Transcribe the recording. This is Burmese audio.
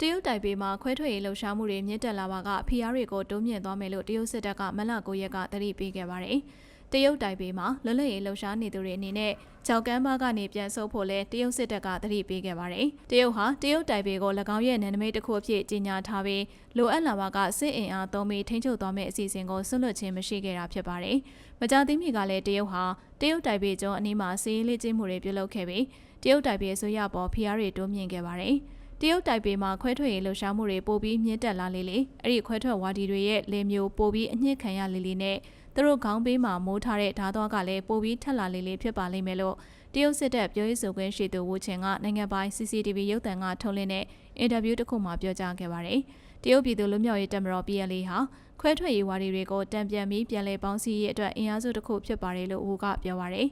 တရုတ်တိုင်ပေမှာခွဲထွက်ရေးလှုပ်ရှားမှုတွေမြင့်တက်လာပါကဖီအားတွေကိုတိုးမြင့်သွားမယ်လို့တရုတ်စစ်တပ်ကမလ9ရက်ကတတိပေးခဲ့ပါတယ်။တရုတ်တိုင်ပေမှာလွတ်လပ်ရေးလှုပ်ရှားနေသူတွေအနေနဲ့ကြောက်ကမ်းပါကနေပြန်ဆုတ်ဖို့လဲတရုတ်စစ်တပ်ကတတိပေးခဲ့ပါတယ်။တရုတ်ဟာတရုတ်တိုင်ပေကို၎င်းရဲ့နယ်နိမိတ်တစ်ခုအဖြစ်ကြီးညာထားပြီးလိုအပ်လာပါကစစ်အင်အားသုံးပြီးထိန်းချုပ်သွားမယ့်အစီအစဉ်ကိုဆွလွတ်ခြင်းမရှိခဲ့တာဖြစ်ပါတယ်။မကြသေးမီကလည်းတရုတ်ဟာတရုတ်တိုင်ပေကျွန်းအနီးမှာစီးရေးလေ့ကျင့်မှုတွေပြုလုပ်ခဲ့ပြီးတရုတ်တိုင်ပေအစိုးရပေါ်ဖီအားတွေတိုးမြင့်ခဲ့ပါတယ်။ တရုတ်တိုင်ပေမှာခွဲထွက်ရေးလှုပ်ရှားမှုတွေပိုပြီးမြင့်တက်လာလေလေအဲ့ဒီခွဲထွက်ဝါဒီတွေရဲ့လေမျိုးပိုပြီးအညစ်ခံရလေလေနဲ့သူတို့ခေါင်းပေးမှာမိုးထားတဲ့ဓာတ်သွားကလည်းပိုပြီးထက်လာလေလေဖြစ်ပါလိမ့်မယ်လို့တရုတ်စစ်တပ်ပြောရေးဆိုခွင့်ရှိသူဝူချင်ကနိုင်ငံပိုင် CCTV ရုပ်သံကထုတ်လွှင့်တဲ့အင်တာဗျူးတစ်ခုမှာပြောကြားခဲ့ပါတယ်တရုတ်ပြည်သူလူမျိုးရေးတပ်မတော် PLA ဟာခွဲထွက်ရေးဝါဒီတွေကိုတံပြန်ပြီးပြန်လည်ပေါင်းစည်းရေးအတွက်အင်အားစုတစ်ခုဖြစ်ပါတယ်လို့ဝူကပြောပါတယ်